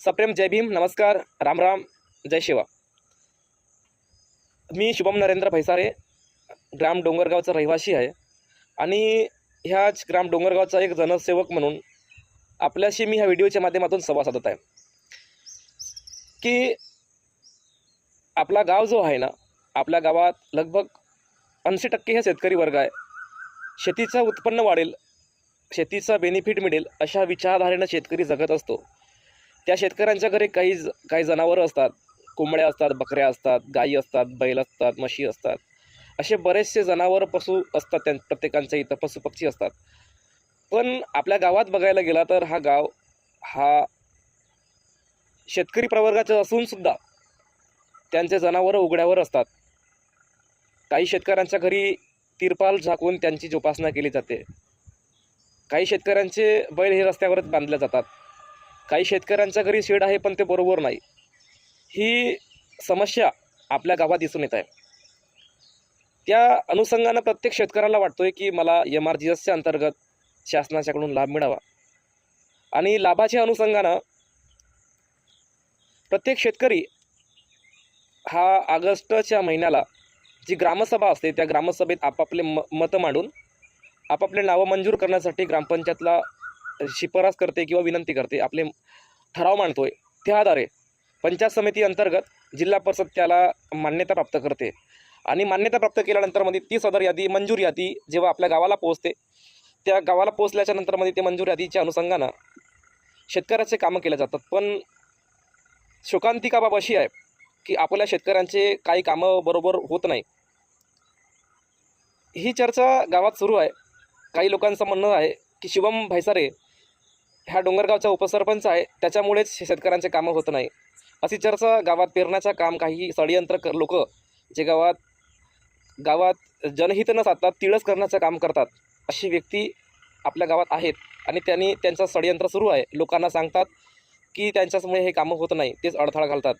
सप्रेम जय भीम नमस्कार राम राम जय शिवा. मी शुभम नरेंद्र भैसारे ग्राम डोंगरगावचा रहिवासी आहे. आणि ह्याच ग्राम डोंगरगावचा एक जनसेवक म्हणून आपल्याशी मी ह्या व्हिडिओच्या माध्यमातून संवाद साधत आहे. की आपला गाव जो आहे ना आपल्या गावात लगभग ऐंशी टक्के हे शेतकरी वर्ग आहे. शेतीचं उत्पन्न वाढेल शेतीचा बेनिफिट मिळेल अशा विचारधारेनं शेतकरी जगत असतो. त्या शेतकऱ्यांच्या घरी काही काही जनावरं असतात. कोंबड्या असतात बकऱ्या असतात गाई असतात बैल असतात म्हशी असतात. असे बरेचसे जनावरं पशु असतात त्या प्रत्येकांच्या इथं पशुपक्षी असतात. पण आपल्या गावात बघायला गेला तर हा गाव हा शेतकरी प्रवर्गाचा असूनसुद्धा त्यांचे जनावरं उघड्यावर असतात. काही शेतकऱ्यांच्या घरी तिरपाल झाकून त्यांची जोपासना केली जाते. काही शेतकऱ्यांचे बैल हे रस्त्यावरच बांधले जातात. काही शेतकऱ्यांच्या घरी शेड आहे पण ते बरोबर नाही. ही समस्या आपल्या गावात दिसून येत आहे. त्या अनुषंगानं प्रत्येक शेतकऱ्याला वाटतोय की मला एम आर जी एसच्या अंतर्गत शासनाच्याकडून लाभ मिळावा. आणि लाभाच्या अनुषंगानं प्रत्येक शेतकरी हा ऑगस्टच्या महिन्याला जी ग्रामसभा असते त्या ग्रामसभेत आपापले म मतं मांडून आपापले नावं मंजूर करण्यासाठी ग्रामपंचायतला शिफारस करते किंवा विनंती करते आपले ठराव मांडतोय त्या आधारे पंचायत समिती अंतर्गत जिल्हा परिषद त्याला मान्यता प्राप्त करते. आणि मान्यता प्राप्त केल्यानंतरमध्ये ती सदर यादी मंजूर यादी जेव्हा आपल्या गावाला पोहोचते त्या गावाला पोहोचल्याच्या नंतरमध्ये ते मंजूर यादीच्या अनुषंगानं शेतकऱ्याचे कामं केले जातात. पण शोकांतिका बाब अशी आहे की आपल्या शेतकऱ्यांचे काही कामं बरोबर होत नाही. ही चर्चा गावात सुरू आहे. काही लोकांचं म्हणणं आहे की शिवम भैसारे ह्या डोंगरगावचा उपसरपंच आहे. त्याच्यामुळेच शेतकऱ्यांचे कामं होत नाही. अशी चर्चा गावात पेरण्याचं काम काही षडयंत्र लोक जे गावात गावात जनहित न साधतात तिळस करण्याचं काम करतात. अशी व्यक्ती आपल्या गावात आहेत आणि त्यांनी त्यांचं षडयंत्र सुरू आहे. लोकांना सांगतात की त्यांच्यासमुळे हे कामं होत नाही तेच अडथळा घालतात.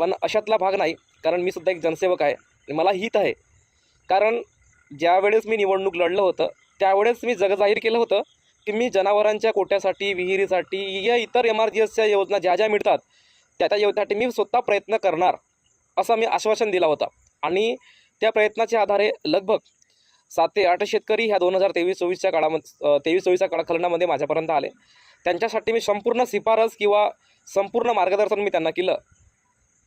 पण अशातला भाग नाही कारण मी सुद्धा एक जनसेवक आहे आणि मला हित आहे. कारण ज्यावेळेस मी निवडणूक लढलं होतं त्यावेळेस मी जगजाहीर केलं होतं. की मी जनावरांच्या कोट्यासाठी विहिरीसाठी या इतर एम आर जी एसच्या योजना ज्या ज्या मिळतात त्या त्या योजनेसाठी मी स्वतः प्रयत्न करणार असं मी आश्वासन दिला होता. आणि त्या प्रयत्नाच्या आधारे लगभग सात ते आठ शेतकरी ह्या दोन हजार तेवीस चोवीसच्या काळामध्ये तेवीस चोवीसच्या काळा खलनामध्ये माझ्यापर्यंत आले. त्यांच्यासाठी मी संपूर्ण शिफारस किंवा संपूर्ण मार्गदर्शन मी त्यांना केलं.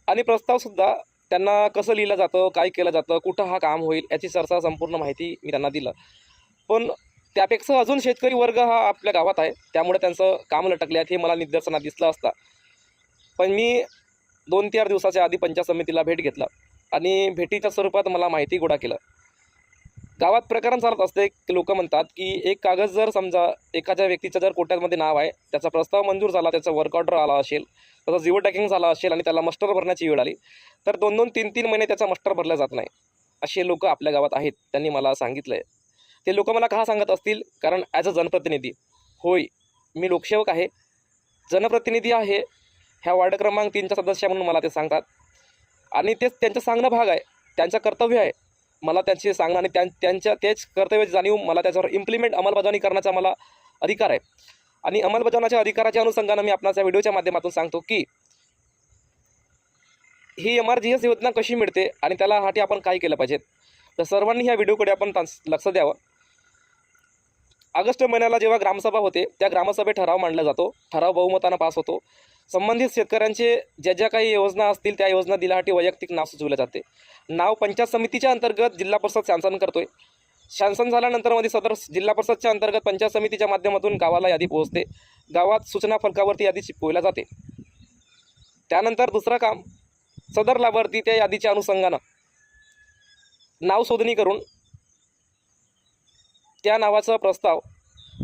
आणि प्रस्तावसुद्धा त्यांना कसं लिहिलं जातं काय केलं जातं कुठं हा काम होईल याची चर्चा संपूर्ण माहिती मी त्यांना दिलं. पण त्यापेक्षा अजून शेतकरी वर्ग हा आपल्या गावात आहे. त्यामुळे त्यांचं काम लटकले आहेत हे मला निदर्शनात दिसलं असता. पण मी दोन चार दिवसाच्या आधी पंचायत समितीला भेट घेतला आणि भेटीच्या स्वरूपात मला माहिती गोळा केलं. गावात प्रकरण चालत असते लोक म्हणतात की एक कागद जर समजा एखाद्या व्यक्तीचं जर कोट्यामध्ये नाव आहे त्याचा प्रस्ताव मंजूर झाला त्याचा वर्क ऑर्डर आला असेल त्याचा जिओ टॅकिंग झाला असेल आणि त्याला मस्टर भरण्याची वेळ आली तर दोन दोन तीन तीन महिने त्याचा मस्टर भरला जात नाही. असे लोक आपल्या गावात आहेत त्यांनी मला सांगितलं आहे ते लोक मला का सांगत असतील? कारण ॲज अ जनप्रतिनिधी. होय मी लोकसेवक आहे. जनप्रतिनिधी आहे ह्या वार्ड क्रमांक तीनच्या सदस्य म्हणून मला ते सांगतात. आणि तेच त्यांचं सांगणं भाग आहे त्यांचं कर्तव्य आहे. मला त्यांचे सांगणं आणि त्यां त्यांच्या तेच कर्तव्याची जाणीव मला त्याच्यावर इम्प्लिमेंट अंमलबजावणी करण्याचा मला अधिकार आहे. आणि अंमलबजावण्याच्या अधिकाराच्या अनुषंगानं मी आपणाच्या व्हिडिओच्या माध्यमातून सांगतो की ही एम आर जी एस योजना कशी मिळते आणि त्यालासाठी आपण काय केलं पाहिजे? तर सर्वांनी ह्या व्हिडिओकडे आपण लक्ष द्यावं. ऑगस्ट महिन्याला जेव्हा ग्रामसभा होते त्या ग्रामसभेत ठराव मांडला जातो. ठराव बहुमतानं पास होतो. संबंधित शेतकऱ्यांचे ज्या ज्या काही योजना असतील त्या योजना दिल्यासाठी वैयक्तिक नाव सुचवले जाते. नाव पंचायत समितीच्या अंतर्गत जिल्हा परिषद शासन करतोय. शासन झाल्यानंतरमध्ये सदर जिल्हा परिषदच्या अंतर्गत पंचायत समितीच्या माध्यमातून गावाला यादी पोहोचते. गावात सूचना फलकावरती यादी चिपकवल्या जाते. त्यानंतर दुसरं काम सदर लाभार्थी त्या यादीच्या अनुषंगानं नाव शोधणी करून त्या नावाचा प्रस्ताव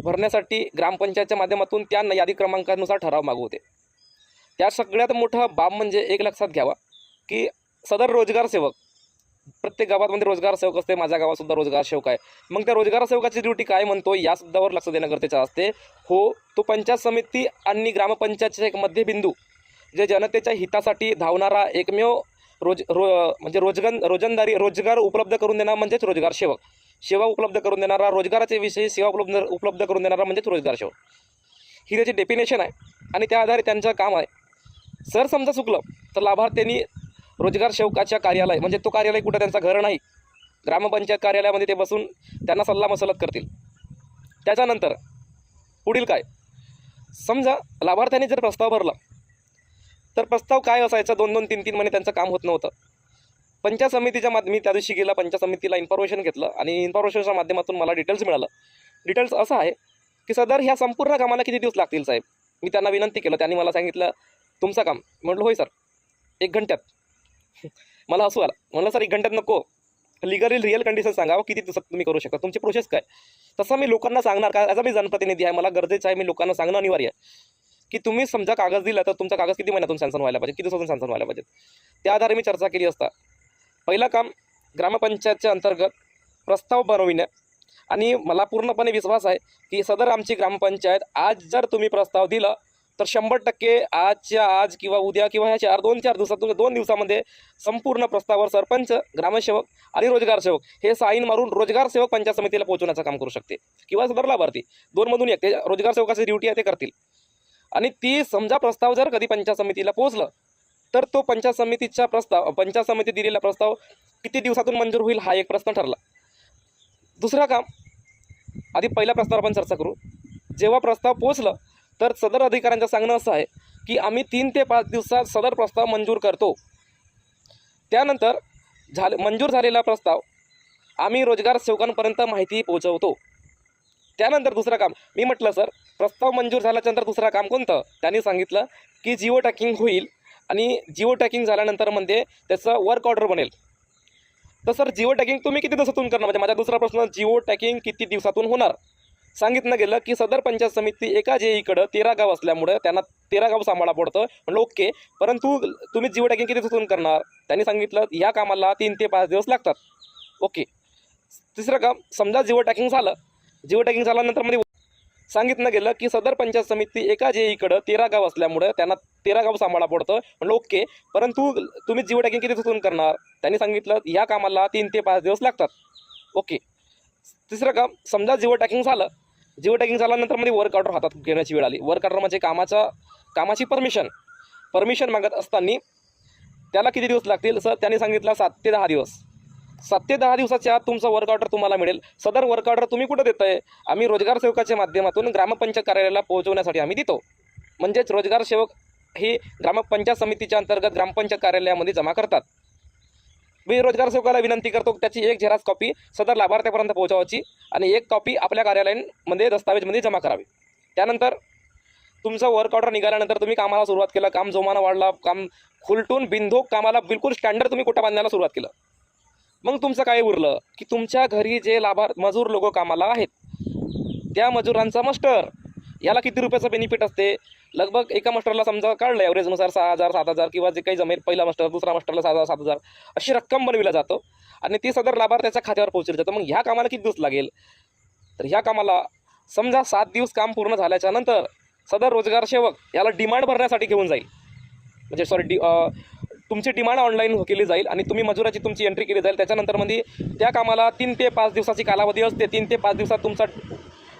भरण्यासाठी ग्रामपंचायतच्या माध्यमातून त्या यादी क्रमांकानुसार ठराव मागवते त्या सगळ्यात मोठा बाब म्हणजे एक लक्षात घ्यावा की सदर रोजगार सेवक प्रत्येक गावामध्ये रोजगार सेवक असते माझ्या गावातसुद्धा रोजगार सेवक आहे. मग त्या रोजगार सेवकाची ड्युटी काय म्हणतो या सुद्धावर लक्ष देणं गरजेचं असते. हो तो पंचायत समिती आणि ग्रामपंचायतचा एक मध्यबिंदू जे जनतेच्या हितासाठी धावणारा एकमेव रोज रो म्हणजे रोजगन रोजंदारी रोजगार उपलब्ध करून देणं म्हणजेच रोजगार सेवक. सेवा उपलब्ध करून देणारा रोजगाराचे विषयी सेवा उपलब्ध उपलब्ध करून देणारा म्हणजेच रोजगार सेवक ही त्याची डेफिनेशन आहे आणि त्या आधारे त्यांचं काम आहे. सर समजा चुकलं तर लाभार्थ्यांनी रोजगार सेवकाच्या कार्यालय म्हणजे तो कार्यालय कुठं त्यांचं घर नाही ग्रामपंचायत कार्यालयामध्ये ते बसून त्यांना सल्ला मसलत करतील. त्याच्यानंतर पुढील काय? समजा लाभार्थ्यांनी जर प्रस्ताव भरला तर प्रस्ताव काय असायचा? दोन दोन तीन तीन महिने त्यांचं काम होत नव्हतं. पंचायत समितीच्या माध्यम मी त्या दिवशी गेला पंचायत समितीला इन्फॉर्मेशन घेतलं आणि इन्फॉर्मेशनच्या माध्यमातून मला डिटेल्स मिळालं. डिटेल्स असं आहे की सदर ह्या संपूर्ण कामाला किती दिवस लागतील साहेब? मी त्यांना विनंती केलं. त्यांनी मला सांगितलं तुमचं काम. म्हटलं होय सर. एक घंट्यात. मला असं आला. म्हणलं सर एक घंट्यात नको. लिगली रिअल कंडिशन सांगावं किती दिवसात तुम्ही करू शकता? तुमची प्रोसेस काय? तसं मी लोकांना सांगणार का याचा मी जनप्रतिनिधी आहे. मला गरजेचं आहे मी लोकांना सांगणं अनिवार्य आहे. की तुम्ही समजा कागद दिला तर तुमचा कागद किती महिन्यातून सॅन्सन व्हायला पाहिजे? किती दिवसातून सॅन्सन व्हायला पाहिजे? त्या आधारे मी चर्चा केली असता. पहिलं काम ग्रामपंचायतच्या अंतर्गत प्रस्ताव बनविणे. आणि मला पूर्णपणे विश्वास आहे की सदर आमची ग्रामपंचायत आज जर तुम्ही प्रस्ताव दिला तर शंभर टक्के आजच्या आज किंवा उद्या किंवा ह्या चार दोन चार दिवसातून दोन दिवसामध्ये संपूर्ण प्रस्तावावर सरपंच ग्रामसेवक आणि रोजगार सेवक हे साईन मारून रोजगार सेवक पंचायत समितीला पोहोचवण्याचं काम करू शकते. किंवा सदर लाभार्थी दोनमधून एक ते रोजगार सेवकाची ड्युटी आहे ते करतील. आणि ती समजा प्रस्ताव जर कधी पंचायत समितीला पोहोचलं तर तो पंचायत समितीचा प्रस्ताव पंचायत समिती दिलेला प्रस्ताव किती दिवसातून मंजूर होईल हा एक प्रश्न ठरला. दुसरा काम आधी पहिल्या प्रस्तावावर आपण चर्चा करू. जेव्हा प्रस्ताव पोचलं तर सदर अधिकाऱ्यांचं सांगणं असं आहे की आम्ही तीन ते पाच दिवसात सदर प्रस्ताव मंजूर करतो. त्यानंतर झाले मंजूर झालेला प्रस्ताव आम्ही रोजगार सेवकांपर्यंत माहिती पोहोचवतो. त्यानंतर दुसरं काम मी म्हटलं सर प्रस्ताव मंजूर झाल्याच्यानंतर दुसरं काम कोणतं? त्यांनी सांगितलं की जिओ टॅकिंग होईल. आणि जिओ टॅकिंग झाल्यानंतर म्हणजे त्याचं वर्क ऑर्डर बनेल. तर सर जिओ टॅकिंग तुम्ही किती दिवसातून करणार? म्हणजे माझा दुसरा प्रश्न जिओ टॅकिंग किती दिवसातून होणार? सांगितलं गेलं की सदर पंचायत समिती एका जेईकडं तेरा गाव असल्यामुळं त्यांना तेरा गाव सांभाळा पडतं. म्हणलं ओके परंतु तुम्ही जिओ टॅकिंग किती दिवसातून करणार? त्यांनी सांगितलं या कामाला तीन ते पाच दिवस लागतात. ओके. तिसरं काम समजा जिओ टॅकिंग झालं. जिओ टॅकिंग झाल्यानंतरमध्ये सांगितलं गेलं की सदर पंचायत समिती एका जेईकडं तेरा गाव असल्यामुळं त्यांना तेरा गाव सांभाळा पडतं. म्हणलं ओके. परंतु तुम्ही जिओ टॅकिंग किती तिथून करणार? त्यांनी सांगितलं या कामाला तीन ते पाच दिवस लागतात. ओके. तिसरं काम समजा जिओ टॅकिंग झालं. जिओ टॅकिंग झाल्यानंतरमध्ये वर्क ऑर्डर हातात घेण्याची वेळ आली. वर्क ऑर्डर म्हणजे कामाचा कामाची परमिशन परमिशन मागत असताना त्याला किती दिवस लागतील? सर त्यांनी सांगितलं सात ते दहा दिवस. सात ते दहा दिवसाच्या आत तुमचं वर्क ऑर्डर तुम्हाला मिळेल. सदर वर्क ऑर्डर तुम्ही कुठं देत आहे आम्ही रोजगार सेवकाच्या माध्यमातून ग्रामपंचायत कार्यालयाला पोहोचवण्यासाठी आम्ही देतो. म्हणजेच रोजगार सेवक हे ग्रामपंचायत समितीच्या अंतर्गत ग्रामपंचायत कार्यालयामध्ये जमा करतात. मी रोजगार सेवकाला विनंती करतो त्याची एक झेराक्स कॉपी सदर लाभार्थ्यापर्यंत पोहोचवायची आणि एक कॉपी आपल्या कार्यालयांमध्ये दस्तावेजमध्ये जमा करावी. त्यानंतर तुमचं वर्क ऑर्डर निघाल्यानंतर तुम्ही कामाला सुरुवात केलं. काम जोमानं वाढला. काम खुलटून बिंदोक कामाला बिलकुल स्टँडर्ड तुम्ही कुठं बांधण्याला सुरुवात केलं? मग तुमचं काय उरलं? की तुमच्या घरी जे लाभार मजूर लोक कामाला आहेत त्या मजुरांचा मस्टर याला किती रुपयाचं बेनिफिट असते? लगभग एका मस्टरला समजा काढलं ॲव्हरेजनुसार सहा हजार सात हजार किंवा जे काही जमेल पहिला मस्टर दुसरा मस्टरला सहा हजार सात हजार अशी रक्कम बनविला जातो. आणि ती सदर लाभार्थ्याच्या खात्यावर पोहोचली जातं. मग ह्या कामाला किती दिवस लागेल? तर ह्या कामाला समजा सात दिवस काम पूर्ण झाल्याच्यानंतर सदर रोजगार सेवक याला डिमांड भरण्यासाठी घेऊन जाईल. म्हणजे सॉरी डि तुमची डिमांड ऑनलाईन केली जाईल आणि तुम्ही मजुराची तुमची एंट्री केली जाईल. त्याच्यानंतरमध्ये त्या कामाला तीन ते पाच दिवसाची कालावधी असते. तीन ते पाच दिवसात तुमचा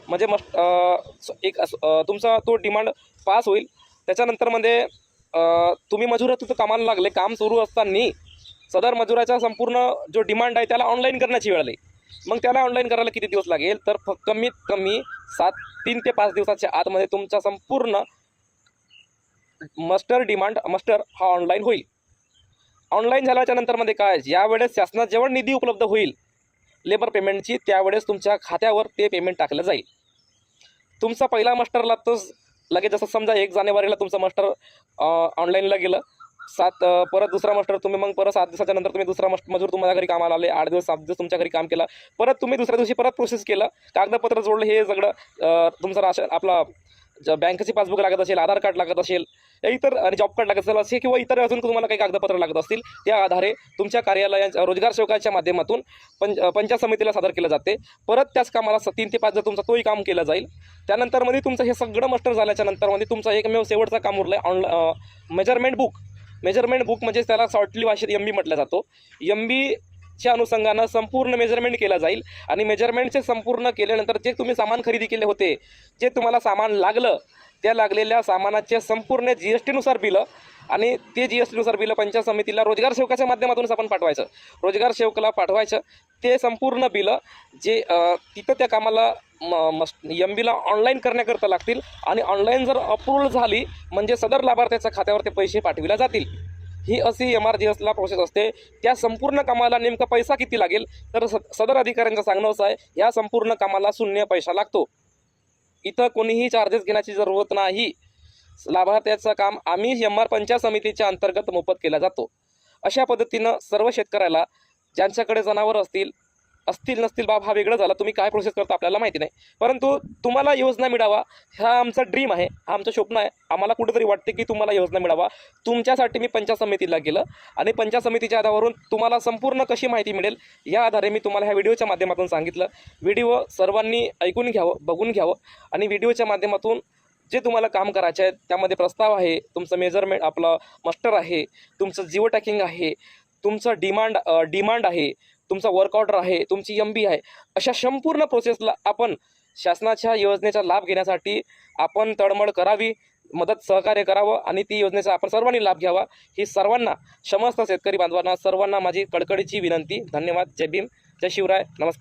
म्हणजे मस्ट एक तुमचा तो डिमांड पास होईल. त्याच्यानंतरमध्ये म्हणजे, तुम्ही मजुरा तिथं कामाला लागले काम सुरू असताना सदर मजुराचा संपूर्ण जो डिमांड आहे त्याला ऑनलाईन करण्याची वेळ आली. मग त्याला ऑनलाईन करायला किती दिवस लागेल? तर कमीत कमी सात तीन ते पाच दिवसाच्या आतमध्ये तुमचा संपूर्ण मस्टर डिमांड मस्टर हा ऑनलाईन होईल. ऑनलाईन झाल्याच्या नंतरमध्ये काय ज्यावेळेस शासनात जेव्हा निधी उपलब्ध होईल. लेबर पेमेंटची त्यावेळेस तुमच्या खात्यावर ते पेमेंट टाकलं जाईल. तुमचा पहिला मास्टरला तर लगेच जसं समजा एक जानेवारीला तुमचं मास्टर ऑनलाईनला गेलं. सात परत दुसरा मास्टर तुम्ही मग परत सात दिवसाच्या नंतर तुम्ही दुसरा मस्ट मजूर तुम्हाला घरी कामाला आले आठ दिवस सात दिवस तुमच्या घरी काम केलं. परत तुम्ही दुसऱ्या दिवशी परत प्रोसेस केलं. कागदपत्र जोडलं हे सगळं तुमचं राशन आपला बँकेची पासबुक लागत असेल आधार कार्ड लागत असेल इतर आणि जॉब कार्ड लागत असेल असे किंवा इतर अजून तुम्हाला काही कागदपत्र लागत असतील त्या आधारे तुमच्या कार्यालयाच्या रोजगार सेवकाच्या माध्यमातून पंच पंचायत समितीला सादर केलं जाते. परत त्याच कामाला स- तीन ते पाच जर तुमचा तोही काम केलं जाईल. त्यानंतरमध्ये तुमचं हे सगळं मस्टर झाल्याच्या नंतरमध्ये तुमचा एकमेव शेवटचा काम उरलं आहे online measurement book measurement book म्हणजे त्याला शॉर्टली भाषेत एम बी म्हटलं जातो. एम बी च्या अनुषंगानं संपूर्ण मेजरमेंट केलं जाईल. आणि मेजरमेंटचे संपूर्ण केल्यानंतर जे तुम्ही सामान खरेदी केले होते जे तुम्हाला सामान लागलं त्या लागलेल्या सामानाचे संपूर्ण जी एस टीनुसार बिलं आणि ते जी एस टीनुसार बिलं पंचायत समितीला रोजगार सेवकाच्या माध्यमातूनच आपण पाठवायचं. रोजगार सेवकाला पाठवायचं. ते संपूर्ण बिलं जे तिथं त्या कामाला म एम बीला ऑनलाईन करण्याकरता लागतील. आणि ऑनलाईन जर अप्रूव्हल झाली म्हणजे सदर लाभार्थ्याच्या खात्यावर ते पैसे पाठविल्या जातील. ही अशी एम आर जी एसला प्रोसेस असते. त्या संपूर्ण कामाला नेमका पैसा किती लागेल? तर स सदर अधिकाऱ्यांचं सांगणं असं आहे या संपूर्ण कामाला शून्य पैसा लागतो. इथं कोणीही चार्जेस घेण्याची जरूरत नाही. लाभार्थ्याचं काम आम्ही एम आर पंचायत समितीच्या अंतर्गत मोफत केला जातो. अशा पद्धतीनं सर्व शेतकऱ्याला ज्यांच्याकडे जनावर असतील असतील नसतील बाब हा वेगळं झाला. तुम्ही काय प्रोसेस करता आपल्याला माहिती नाही. परंतु तुम्हाला योजना मिळावा हा आमचा ड्रीम आहे हा आमचं स्वप्न आहे. आम्हाला कुठेतरी वाटते की तुम्हाला योजना मिळावा. तुमच्यासाठी मी पंचायत समितीला गेलं आणि पंचायत समितीच्या आधारावरून तुम्हाला संपूर्ण कशी माहिती मिळेल या आधारे मी तुम्हाला ह्या व्हिडिओच्या माध्यमातून सांगितलं. व्हिडिओ सर्वांनी ऐकून घ्यावं बघून घ्यावं आणि व्हिडिओच्या माध्यमातून जे तुम्हाला काम करायचे आहे त्यामध्ये प्रस्ताव आहे तुमचं मेजरमेंट आपलं मस्टर आहे तुमचं जिओ टॅकिंग आहे तुमचं डिमांड डिमांड आहे तुमचा वर्क ऑर्डर आहे तुमची एम बी आहे अशा संपूर्ण प्रोसेसला आपण शासनाच्या योजनेचा लाभ घेण्यासाठी आपण तळमळ करावी मदत सहकार्य करावं आणि ती योजनेचा आपण सर्वांनी लाभ घ्यावा. ही सर्वांना समस्त शेतकरी बांधवांना सर्वांना माझी कडकडीची विनंती. धन्यवाद. जय भीम. जय शिवराय. नमस्कार.